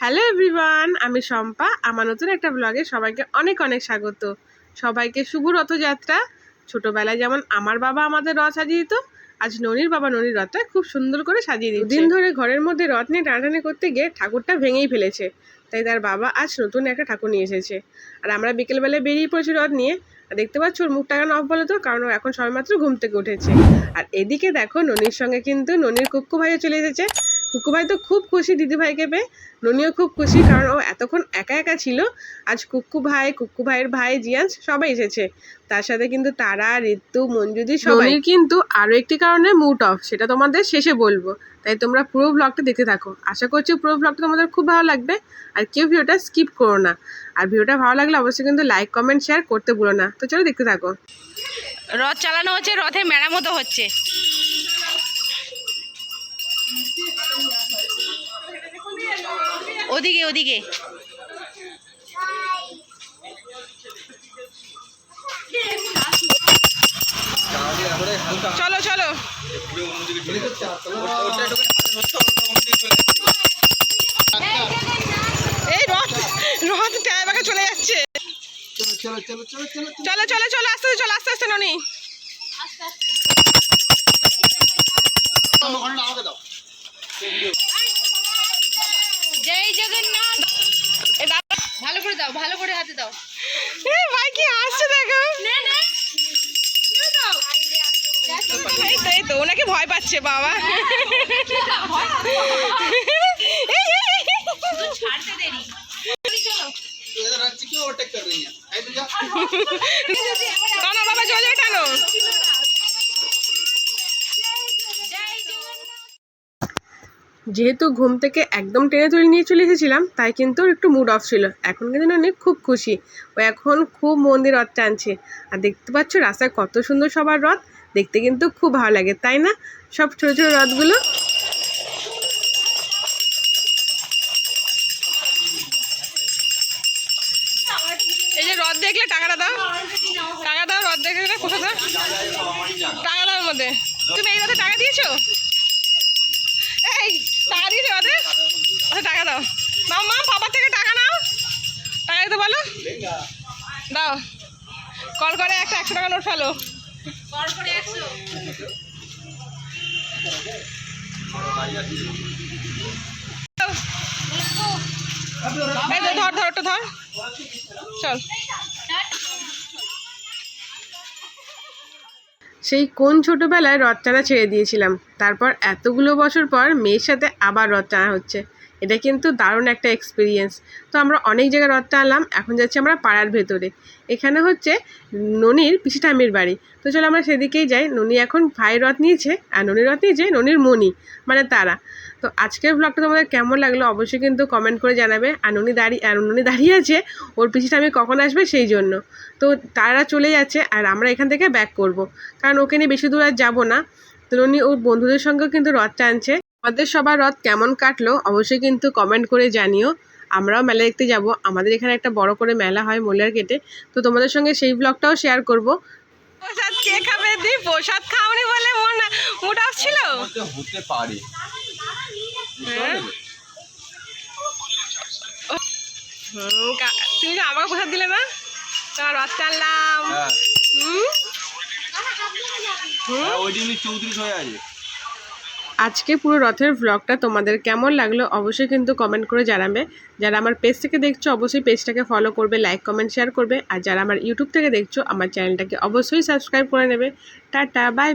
Hello everyone আমি শম্পা। আমার নতুন একটা ব্লগে সবাইকে অনেক অনেক স্বাগত। সবাইকে শুভ রথযাত্রা। ছোটবেলায় যেমন আমার বাবা আমাদের রথ সাজিয়ে দিত, আজ ননির বাবা ননির রথটা খুব সুন্দর করে সাজিয়ে দিচ্ছে। দিন ধরে ঘরের মধ্যে রথ নিয়ে টানাটানি করতে গিয়ে ঠাকুরটা ভেঙেই ফেলেছে। তাই তার বাবা আজ নতুন একটা ঠাকুর নিয়ে এসেছে। আর আমরা বিকেলবেলায় বেরিয়ে পড়েছি রথ নিয়ে। আর দেখতে পাচ্ছ ওর মুখটা কেন অফ বলো তো? কারণ ও এখন সবেমাত্র ঘুম থেকে উঠেছে। আর এদিকে দেখো ননির সঙ্গে কিন্তু ননির কুক্কু ভাইও চলে এসেছে। কুক্কু ভাই তো খুব খুশি দিদিভাইকে পেয়ে ননিও খুব খুশি কারণ ও এতক্ষণ একা একা ছিল। আজ কুক্কু ভাই কুক্কু ভাইয়ের ভাই জিয়ান্স সবাই এসেছে। তার সাথে কিন্তু তারা ঋতু মঞ্জুদি সবাই। কিন্তু আরও একটি কারণে মুড অফ সেটা তোমাদের শেষে বলব। তাই তোমরা পুরো ব্লগটা দেখতে থাকো। আশা করছি পুরো ব্লগটা তোমাদের খুব ভালো লাগবে। আর কেউ ভিডিওটা স্কিপ করো না। আর ভিডিওটা ভালো লাগলে অবশ্যই কিন্তু লাইক কমেন্ট শেয়ার করতে ভুলো না। তো চলো দেখতে থাকো। রথ চালানো হচ্ছে রথে মেরামতো হচ্ছে। ওদিকে ওদিকে। চলো চলো। এই রথ রথ টাইবাকে চলে যাচ্ছে। চলো চলো চলো আস্তে চলো আস্তে আস্তে ননি। আস্তে আস্তে। দাও এ ভাই কি আসছে দেখো না না এই তো ওনাকে ভয় পাচ্ছে বাবা ছাড়তে দেরি চলো ওভারটেক কর রही है যেহেতু ঘুম থেকে একদম টেনে তুলে নিয়ে চলে এসেছিলাম, তাই কিন্তু একটু মুড অফ ছিল। এখন কিন্তু অনেক খুব খুশি। ও এখন খুব মন্দির রথ টানছে। আর দেখতে পাচ্ছ রাস্তায় কত সুন্দর সবার রথ, দেখতে কিন্তু খুব ভালো লাগে, তাই না? সব ছোটো ছোটো রথগুলো। এই যে রথ দেখলে টাকাটা দাও। টাকা দাও, রথ দেখলে কোথা দাও? টাকা দাও মধ্যে। তুমি এই রথে টাকা দিয়েছ? টাকা দিয়েছ রথে আচ্ছা টাকা দাও। নাও মা বাবার থেকে টাকা নাও। টাকা দিতে বলো। দাও। কল করে একটা একশো টাকা নোট ফেলো। এই তো ধর ধর ওটা ধর। চল। সেই কোন ছোটবেলায় রথ টানা ছেড়ে দিয়েছিলাম? তারপর এতগুলো বছর পর মেয়ের সাথে আবার রথ টানা হচ্ছে। এটা কিন্তু দারুণ একটা এক্সপিরিয়েন্স তো আমরা অনেক জায়গায় রথ টানলাম এখন যাচ্ছি আমরা পাড়ার ভেতরে। এখানে হচ্ছে ননির পিসি ঠাম্মির বাড়ি। তো চলো আমরা সেদিকেই যাই। ননি এখন ভাইয়ের রথ নিয়েছে আর ননির রথ নিয়েছে ননির মনি মানে তারা। তো আজকের ব্লগটা তোমাদের কেমন লাগল অবশ্যই কিন্তু কমেন্ট করে জানাবে। আর ননি দাঁড়িয়ে, আর ননি দাঁড়িয়ে আছে, ওর পিসি ঠাম্মি কখন আসবে সেই জন্য। তো তারা চলে যাচ্ছে আর আমরা এখান থেকে ব্যাক করব। কারণ ওকে নিয়ে বেশি দূর আর যাব না। তো উনি ওর বন্ধুদের সঙ্গেও কিন্তু রথ টানছে আমাদের সবার রথ কেমন কাটলো অবশ্যই কিন্তু কমেন্ট করে জানিও। আমরাও মেলা দেখতে যাব। আমাদের এখানে একটা বড় করে মেলা হয় মোল্লার গেটে। তো তোমাদের সঙ্গে সেই ব্লগটাও শেয়ার করব। প্রসাদ কে খাবে দি? প্রসাদ খাওনি বলে মন মুড অফ ছিল? হতে পারে। হ্যাঁ? হুম, তুমি আমাকে প্রসাদ দিলে না? তোমার রথ টানলাম। হ্যাঁ। হুম? হ্যাঁ, ওই চৌত্রিশ হয়ে আছে। আজকে পুরো রথের ভ্লগটা তোমাদের কেমন লাগল অবশ্যই কিন্তু কমেন্ট করে জানাবে। যারা আমার পেজ থেকে দেখছ, অবশ্যই পেজটাকে ফলো করবে লাইক কমেন্ট শেয়ার করবে। আর যারা আমার ইউটিউব থেকে দেখছ, আমার চ্যানেলটাকে অবশ্যই সাবস্ক্রাইব করে নেবে। Tata bye